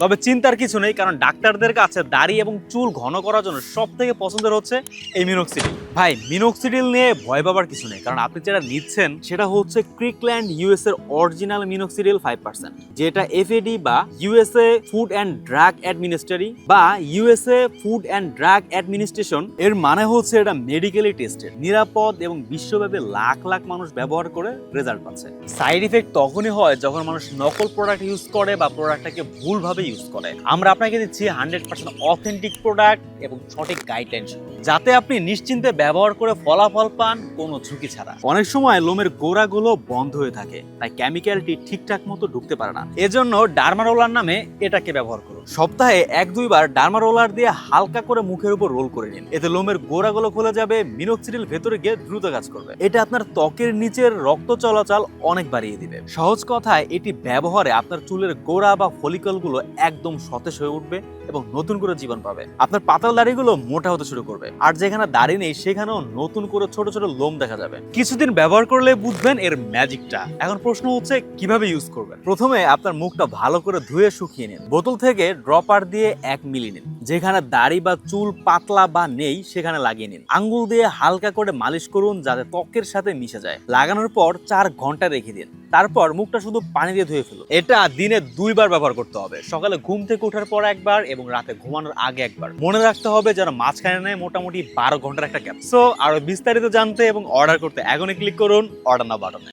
তবে চিন্তার কিছু নেই, কারণ ডাক্তারদের কাছে দাড়ি এবং চুল ঘন করার জন্য সব থেকে পছন্দের হচ্ছে এই মিনোক্সিডিল ভাই মিনোক্সিডিল নিয়ে ভয় পাবার কিছু নেই, কারণ আপনি যেটা নিচ্ছেন সেটা হচ্ছে ক্রিকল্যান্ড ইউএস এর অরিজিনাল মিনোক্সিডিল ফাইভ পার্সেন্ট যেটা এফএডি বা USA food and drug administration বা USA food and drug administration এর মানে হচ্ছে এটা মেডিকেলি টেস্টেড নিরাপদ এবং বিশ্বব্যাপী লাখ লাখ মানুষ ব্যবহার করে রেজাল্ট পাচ্ছে। সাইড ইফেক্ট তখনই হয় যখন মানুষ নকল প্রোডাক্ট ইউজ করে বা প্রোডাক্টটাকে ভুলভাবে ইউজ করে আমরা আপনাকে দিচ্ছি হান্ড্রেড পার্সেন্ট অথেন্টিক প্রোডাক্ট এবং সঠিক গাইডলাইন যাতে আপনি নিশ্চিন্তে ব্যবহার করে ফলাফল পান কোনো ঝুঁকি ছাড়া। অনেক সময় লোমের গোড়াগুলো বন্ধ হয়ে থাকে, তাই কেমিক্যালটি ঠিকঠাক মতো ঢুকতে পারে না। এজন্য ডার্মারোলার নামে এটাকে ব্যবহার করুন। সপ্তাহে এক দুইবার ডার্মারোলার দিয়ে হালকা করে মুখের উপর রোল করে নিন। এতে লোমের গোড়াগুলো খুলে যাবে মিনোক্সিডিল ভেতরে গিয়ে দ্রুত কাজ করবে। এটা আপনার ত্বকের নিচের রক্ত চলাচল অনেক বাড়িয়ে দিবে। সহজ কথায়, এটি ব্যবহারে আপনার চুলের গোড়া বা ফলিকলগুলো একদম সতেজ হয়ে উঠবে এবং নতুন করে জীবন পাবে। আপনার পাতাল দাড়িগুলো মোটা হতে শুরু করবে। আর যেখানে দাড়ি নেই, সেখানেও নতুন করে ছোট ছোট লোম দেখা যাবে। কিছুদিন ব্যবহার করলে বুঝবেন এর ম্যাজিকটা। এখন প্রশ্ন হচ্ছে, কীভাবে ইউজ করবেন? প্রথমে আপনার মুখটা ভালো করে ধুয়ে শুকিয়ে নিন। বোতল থেকে ড্রপার দিয়ে এক মিলি নিন। যেখানে দাড়ি বা চুল পাতলা বা নেই, সেখানে লাগিয়ে নিন। আঙ্গুল দিয়ে হালকা করে মালিশ করুন, যাতে ত্বকের সাথে মিশে যায়। লাগানোর পর চার ঘণ্টা রেখে দিন। তারপর মুখটা শুধু পানি দিয়ে ধুয়ে ফেলো। এটা দিনে দুইবার ব্যবহার করতে হবে। সকালে ঘুম থেকে ওঠার পর একবার এবং রাতে ঘুমানোর আগে একবার। মনে রাখতে হবে যেন মাঝখানে নেয় মোটামুটি বারো ঘণ্টার একটা ক্যাপ সো আরও বিস্তারিত জানতে এবং অর্ডার করতে এখনই ক্লিক করুন অর্ডার না বাটনে